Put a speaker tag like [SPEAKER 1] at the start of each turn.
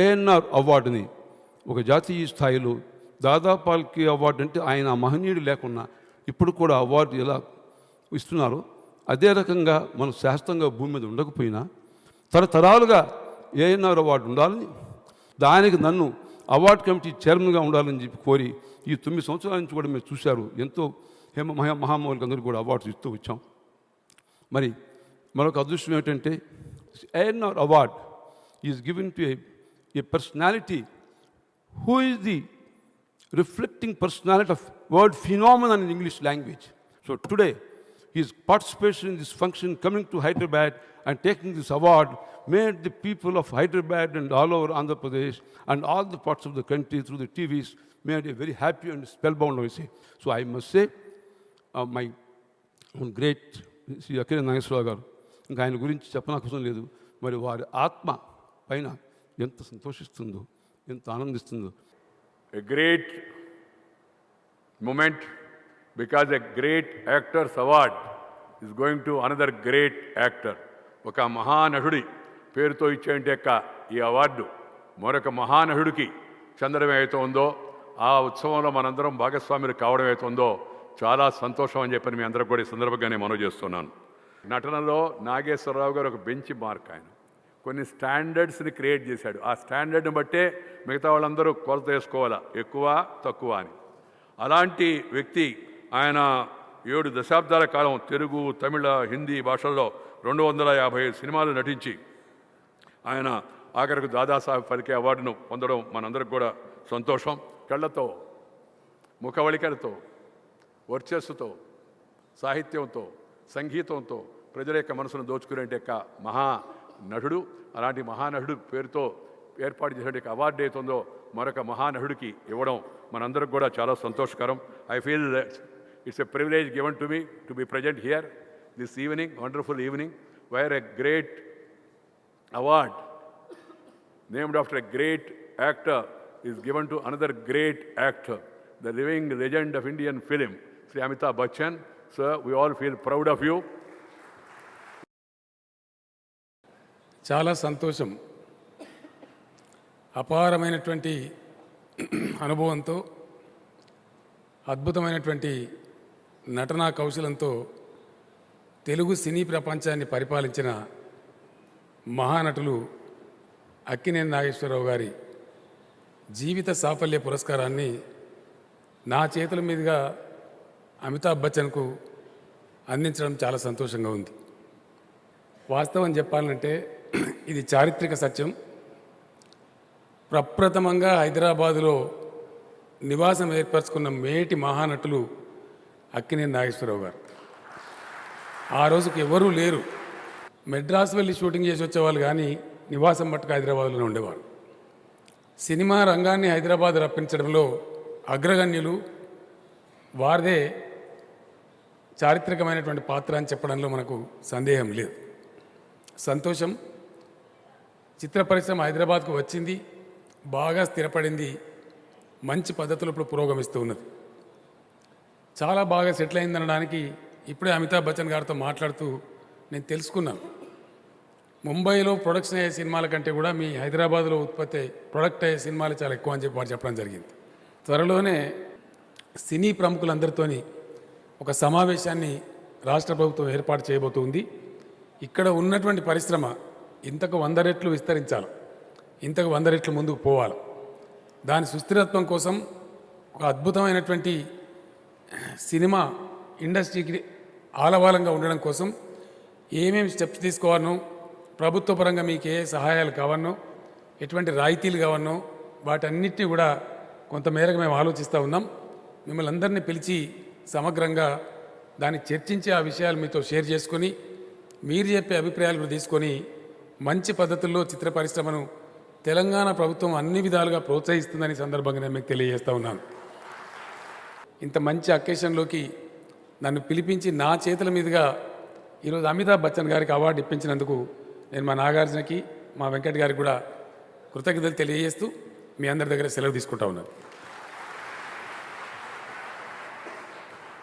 [SPEAKER 1] ఏఎన్ఆర్ అవార్డుని ఒక జాతీయ స్థాయిలో దాదాపాల్కి అవార్డు అంటే ఆయన మహనీయుడు లేకున్నా ఇప్పుడు కూడా అవార్డు ఎలా ఇస్తున్నారు అదే రకంగా మన శాస్త్రంగా భూమి మీద ఉండకపోయినా తరతరాలుగా ఏఎన్ఆర్ అవార్డు ఉండాలని దానికి నన్ను అవార్డు కమిటీ చైర్మన్గా ఉండాలని చెప్పి కోరి ఈ తొమ్మిది సంవత్సరాల నుంచి కూడా మీరు చూశారు. ఎంతో హేమ మహా మహామౌలికి అందరూ కూడా అవార్డ్స్ ఇస్తూ వచ్చాం. మరి మరొక అదృష్టం ఏమిటంటే ANR award is given to a personality who is the reflecting personality of word phenomenon in English language. So today, his participation in this function, coming to Hyderabad and taking this award, made the people of Hyderabad and all over Andhra Pradesh and all the parts of the country through the TVs made a very happy and spellbound, I say. So I must say, uh, my own great Shri Akhila Nageswararao garu ఇంకా ఆయన గురించి చెప్పనవసరం లేదు మరి వారి ఆత్మ పైన ఎంత సంతోషిస్తుందో ఎంత ఆనందిస్తుందో.
[SPEAKER 2] A great moment because a great actor's award is going to another great actor ఒక మహానటుడి పేరుతో ఇచ్చేంటి యొక్క ఈ అవార్డు మరొక మహానటుడికి చెందడం ఏదైతే ఉందో ఆ ఉత్సవంలో మనందరం భాగస్వాములు కావడం ఏదైతే ఉందో చాలా సంతోషం అని చెప్పి మీ అందరూ కూడా ఈ సందర్భంగా నేను మనవి చేస్తున్నాను. నటనలో నాగేశ్వరరావు గారు ఒక బెంచ్ మార్క్ ఆయన. కొన్ని స్టాండర్డ్స్ని క్రియేట్ చేశాడు. ఆ స్టాండర్డ్ని బట్టే మిగతా వాళ్ళందరూ కొలత వేసుకోవాలా? ఎక్కువ తక్కువ అని. అలాంటి వ్యక్తి ఆయన ఏడు దశాబ్దాల కాలం తెలుగు తమిళ హిందీ భాషల్లో రెండు వందల యాభై సినిమాలు నటించి ఆయన ఆఖరికి దాదాసాహెబ్ ఫలికే అవార్డును పొందడం మనందరికి కూడా సంతోషం. కళ్ళతో ముఖవళికలతో వర్చస్సుతో సాహిత్యంతో సంగీతంతో ప్రజల యొక్క మనసును దోచుకునే యొక్క మహా నటుడు అలాంటి మహానటుడు పేరుతో ఏర్పాటు చేసే అవార్డు అవుతుందో మరొక మహానటుడికి ఇవ్వడం మనందరికి కూడా చాలా సంతోషకరం. I feel that it's a privilege given to me to be present here this evening wonderful evening where a great award named after a great actor is given to another great actor the living legend of Indian film Shri Amitabh Bachchan sir we all feel proud of you
[SPEAKER 3] చాలా సంతోషం. అపారమైనటువంటి అనుభవంతో అద్భుతమైనటువంటి నటనా కౌశలంతో తెలుగు సినీ ప్రపంచాన్ని పరిపాలించిన మహానటులు అక్కినేని నాగేశ్వరరావు గారి జీవిత సాఫల్య పురస్కారాన్ని నా చేతుల మీదుగా అమితాబ్ బచ్చన్కు అందించడం చాలా సంతోషంగా ఉంది. వాస్తవం చెప్పాలంటే ఇది చారిత్రక సత్యం. ప్రప్రథమంగా హైదరాబాదులో నివాసం ఏర్పరచుకున్న మేటి మహానటులు అక్కినే నాగేశ్వరరావు గారు. ఆ రోజుకి ఎవరూ లేరు. మెడ్రాస్ వెళ్ళి షూటింగ్ చేసి వచ్చేవాళ్ళు కానీ నివాసం మట్టుకు హైదరాబాద్లోనే ఉండేవారు సినిమా రంగాన్ని హైదరాబాద్ రప్పించడంలో అగ్రగణ్యులు వారిదే చారిత్రకమైనటువంటి పాత్ర అని చెప్పడంలో మనకు సందేహం లేదు. సంతోషం చిత్ర పరిశ్రమ హైదరాబాద్కు వచ్చింది బాగా స్థిరపడింది మంచి పద్ధతులు ఇప్పుడు పురోగమిస్తూ ఉన్నది. చాలా బాగా సెటిల్ అయిందనడానికి ఇప్పుడే అమితాబ్ బచ్చన్ గారితో మాట్లాడుతూ నేను తెలుసుకున్నాను. ముంబైలో ప్రొడక్షన్ అయ్యే సినిమాల కంటే కూడా మీ హైదరాబాద్లో ఉత్పత్తి ప్రొడక్ట్ అయ్యే సినిమాలు చాలా ఎక్కువ అని చెప్పి వారు చెప్పడం జరిగింది. త్వరలోనే సినీ ప్రముఖులందరితోని ఒక సమావేశాన్ని రాష్ట్ర ప్రభుత్వం ఏర్పాటు చేయబోతుంది ఇక్కడ ఉన్నటువంటి పరిశ్రమ ఇంతకు వంద రెట్లు విస్తరించాలి. ఇంతకు వంద రెట్లు ముందుకు పోవాలి. దాని సుస్థిరత్వం కోసం ఒక అద్భుతమైనటువంటి సినిమా ఇండస్ట్రీకి ఆలవాలంగా ఉండడం కోసం ఏమేమి స్టెప్స్ తీసుకోవాలనో ప్రభుత్వ పరంగా మీకు ఏ సహాయాలు కావన్నో ఎటువంటి రాయితీలు కావన్నో వాటన్నిటిని కూడా కొంతమేరకు మేము ఆలోచిస్తూ ఉన్నాం. మిమ్మల్ని అందరినీ పిలిచి సమగ్రంగా దాన్ని చర్చించి ఆ విషయాలు మీతో షేర్ చేసుకొని మీరు చెప్పే అభిప్రాయాలు కూడా తీసుకొని మంచి పద్ధతుల్లో చిత్ర పరిశ్రమను తెలంగాణ ప్రభుత్వం అన్ని విధాలుగా ప్రోత్సహిస్తుందని సందర్భంగా నేను మీకు తెలియజేస్తూ ఉన్నాను. ఇంత మంచి అకేషన్లోకి నన్ను పిలిపించి నా చేతుల మీదుగా ఈరోజు అమితాబ్ బచ్చన్ గారికి అవార్డు ఇప్పించినందుకు నేను మా నాగార్జునకి మా వెంకట్ గారికి కూడా కృతజ్ఞతలు తెలియజేస్తూ మీ అందరి దగ్గర సెలవు తీసుకుంటా ఉన్నాను.